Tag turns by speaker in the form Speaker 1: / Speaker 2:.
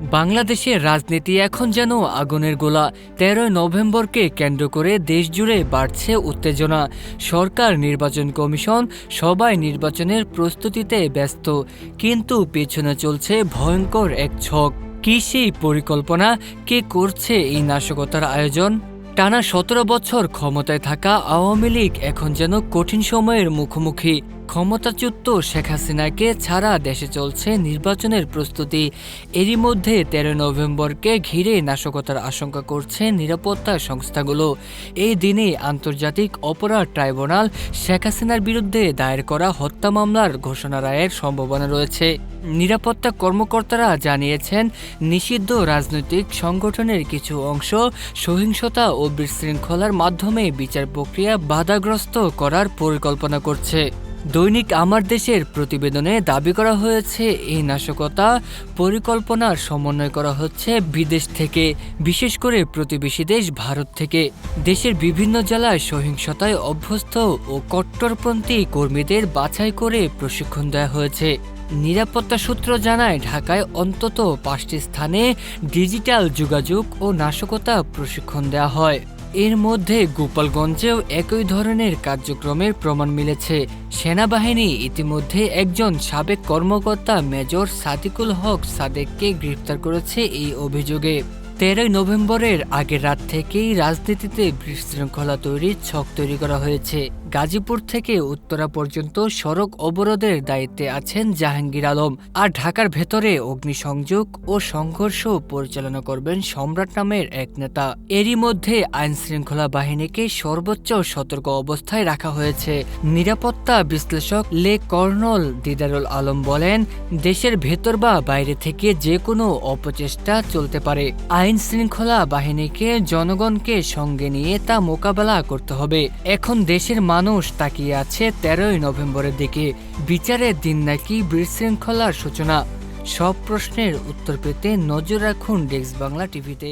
Speaker 1: বাংলাদেশের রাজনীতি এখন যেন আগুনের গোলা। তেরোই নভেম্বরকে কেন্দ্র করে দেশজুড়ে বাড়ছে উত্তেজনা। সরকার নির্বাচন কমিশন সবাই নির্বাচনের প্রস্তুতিতে ব্যস্ত। কিন্তু পেছনে চলছে ভয়ঙ্কর এক ছক। কি সেই পরিকল্পনা? কে করছে এই নাশকতার আয়োজন? টানা সতেরো বছর ক্ষমতায় থাকা আওয়ামী লীগ এখন যেন কঠিন সময়ের মুখোমুখি। ক্ষমতাচ্যুত শেখ হাসিনাকে ছাড়া দেশে চলছে নির্বাচনের প্রস্তুতি। এরই মধ্যে তেরো নভেম্বরকে ঘিরে নাশকতার আশঙ্কা করছে নিরাপত্তা সংস্থাগুলো। এই দিনে আন্তর্জাতিক অপরাধ ট্রাইব্যুনাল শেখ হাসিনার বিরুদ্ধে দায়ের করা হত্যা মামলার ঘোষণা রায়ের সম্ভাবনা রয়েছে। নিরাপত্তা কর্মকর্তারা জানিয়েছেন, নিষিদ্ধ রাজনৈতিক সংগঠনের কিছু অংশ সহিংসতা ও বিশৃঙ্খলার মাধ্যমে বিচার প্রক্রিয়া বাধাগ্রস্ত করার পরিকল্পনা করছে। দৈনিক আমার দেশের প্রতিবেদনে দাবি করা হয়েছে, এই নাশকতা পরিকল্পনার সমন্বয় করা হচ্ছে বিদেশ থেকে, বিশেষ করে প্রতিবেশী দেশ ভারত থেকে। দেশের বিভিন্ন জেলায় সহিংসতায় অভ্যস্ত ও কট্টরপন্থী কর্মীদের বাছাই করে প্রশিক্ষণ দেওয়া হয়েছে। নিরাপত্তা সূত্র জানায়, ঢাকায় অন্তত পাঁচটি স্থানে ডিজিটাল যোগাযোগ ও নাশকতা প্রশিক্ষণ দেওয়া হয়। এর মধ্যে গোপালগঞ্জেও একই ধরনের কার্যক্রমের প্রমাণ মিলেছে। সেনাবাহিনী ইতিমধ্যে একজন সাবেক কর্মকর্তা মেজর সাদিকুল হক সাদেককে গ্রেফতার করেছে এই অভিযোগে। তেরোই নভেম্বরের আগের রাত থেকেই রাজনীতিতে বিশৃঙ্খলা তৈরির ছক তৈরি করা হয়েছে। গাজীপুর থেকে উত্তরা পর্যন্ত সড়ক অবরোধের দায়িত্বে আছেন জাহাঙ্গীর আলম। আর ঢাকার ভেতরে অগ্নিসংযোগ ও সংঘর্ষ পরিচালনা করবেন সম্রাট নামের এক নেতা। এরই মধ্যে আইন শৃঙ্খলা বাহিনীকে সর্বোচ্চ সতর্ক অবস্থায় রাখা হয়েছে। নিরাপত্তা বিশ্লেষক লে কর্নল দিদারুল আলম বলেন, দেশের ভেতর বা বাইরে থেকে যে কোনো অপচেষ্টা চলতে পারে। আইন শৃঙ্খলা বাহিনীকে জনগণকে সঙ্গে নিয়ে তা মোকাবেলা করতে হবে। এখন দেশের মানুষ তাকিয়ে আছে তেরোই নভেম্বরের দিকে। বিচারের দিন নাকি বিশৃঙ্খলার সূচনা। সব প্রশ্নের উত্তর পেতে নজর রাখুন ডেস্ক বাংলা টিভিতে।